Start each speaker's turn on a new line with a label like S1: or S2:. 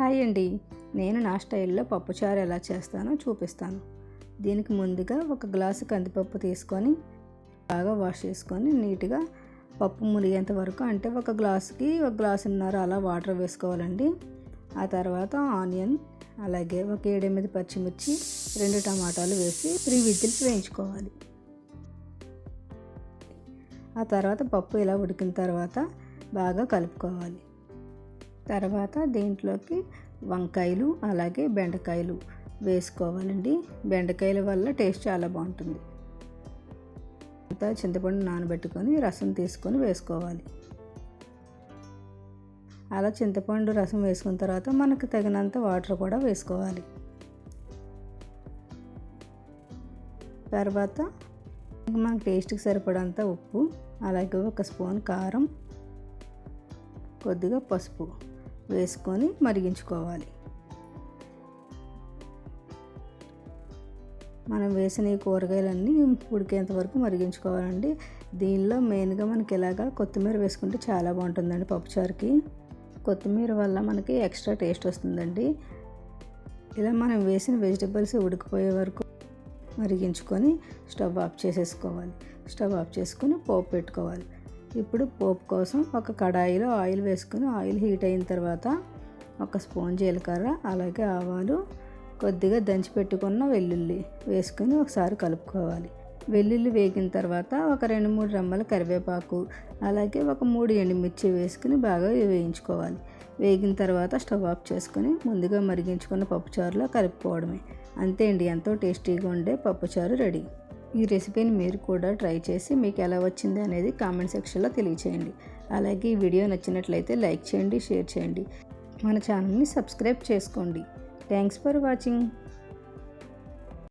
S1: Hi అండి. నేను నా స్టైల్లో పప్పుచారు ఎలా చేస్తానో చూపిస్తాను. దీనికి ముందుగా ఒక గ్లాసు కందిపప్పు తీసుకొని బాగా వాష్ చేసుకొని నీట్గా పప్పు మునిగేంత వరకు అంటే ఒక గ్లాసుకి ఒక గ్లాసున్నర అలా వాటర్ వేసుకోవాలండి. ఆ తర్వాత ఆనియన్ అలాగే ఒక ఏడెనిమిది పచ్చిమిర్చి రెండు టమాటాలు వేసి త్రీ విజిల్స్ వేయించుకోవాలి. ఆ తర్వాత పప్పు ఇలా ఉడికిన తర్వాత బాగా కలుపుకోవాలి. తర్వాత దీంట్లోకి వంకాయలు అలాగే బెండకాయలు వేసుకోవాలండి. బెండకాయల వల్ల టేస్ట్ చాలా బాగుంటుంది. అంతా చింతపండు నానబెట్టుకొని రసం తీసుకొని వేసుకోవాలి. అలా చింతపండు రసం వేసుకున్న తర్వాత మనకు తగినంత వాటర్ కూడా వేసుకోవాలి. తర్వాత మనకు టేస్ట్కి సరిపడంత ఉప్పు అలాగే ఒక స్పూన్ కారం కొద్దిగా పసుపు. వేసుకొని మరిగించుకోవాలి. మనం వేసిన ఈ కూరగాయలన్నీ ఉడికేంత వరకు మరిగించుకోవాలండి. దీనిలో మెయిన్గా మనకి ఇలాగా కొత్తిమీర వేసుకుంటే చాలా బాగుంటుందండి పప్పుచారుకి. కొత్తిమీర వల్ల మనకి ఎక్స్ట్రా టేస్ట్ వస్తుందండి. ఇలా మనం వేసిన వెజిటబుల్స్ ఉడికిపోయే వరకు మరిగించుకొని స్టవ్ ఆఫ్ చేసేసుకోవాలి. స్టవ్ ఆఫ్ చేసుకొని పోపు పెట్టుకోవాలి. ఇప్పుడు పోపు కోసం ఒక కడాయిలో ఆయిల్ వేసుకుని ఆయిల్ హీట్ అయిన తర్వాత ఒక స్పూన్ జీలకర్ర అలాగే ఆవాలు కొద్దిగా దంచి పెట్టుకున్న వెల్లుల్లి వేసుకొని ఒకసారి కలుపుకోవాలి. వెల్లుల్లి వేగిన తర్వాత ఒక రెండు మూడు రెమ్మల కరివేపాకు అలాగే ఒక మూడు ఎండుమిర్చి వేసుకుని బాగా వేయించుకోవాలి. వేగిన తర్వాత స్టవ్ ఆఫ్ చేసుకొని ముందుగా మరిగించుకున్న పప్పుచారులో కలుపుకోవడమే. అంతే అండి ఎంతో టేస్టీగా ఉండే పప్పుచారు రెడీ. ఈ రెసిపీని మీరు కూడా ట్రై చేసి మీకు ఎలా వచ్చింది అనేది కామెంట్ సెక్షన్లో తెలియచేయండి. అలాగే ఈ వీడియో నచ్చినట్లయితే లైక్ చేయండి షేర్ చేయండి. మన ఛానల్ని సబ్స్క్రైబ్ చేసుకోండి. Thanks for watching.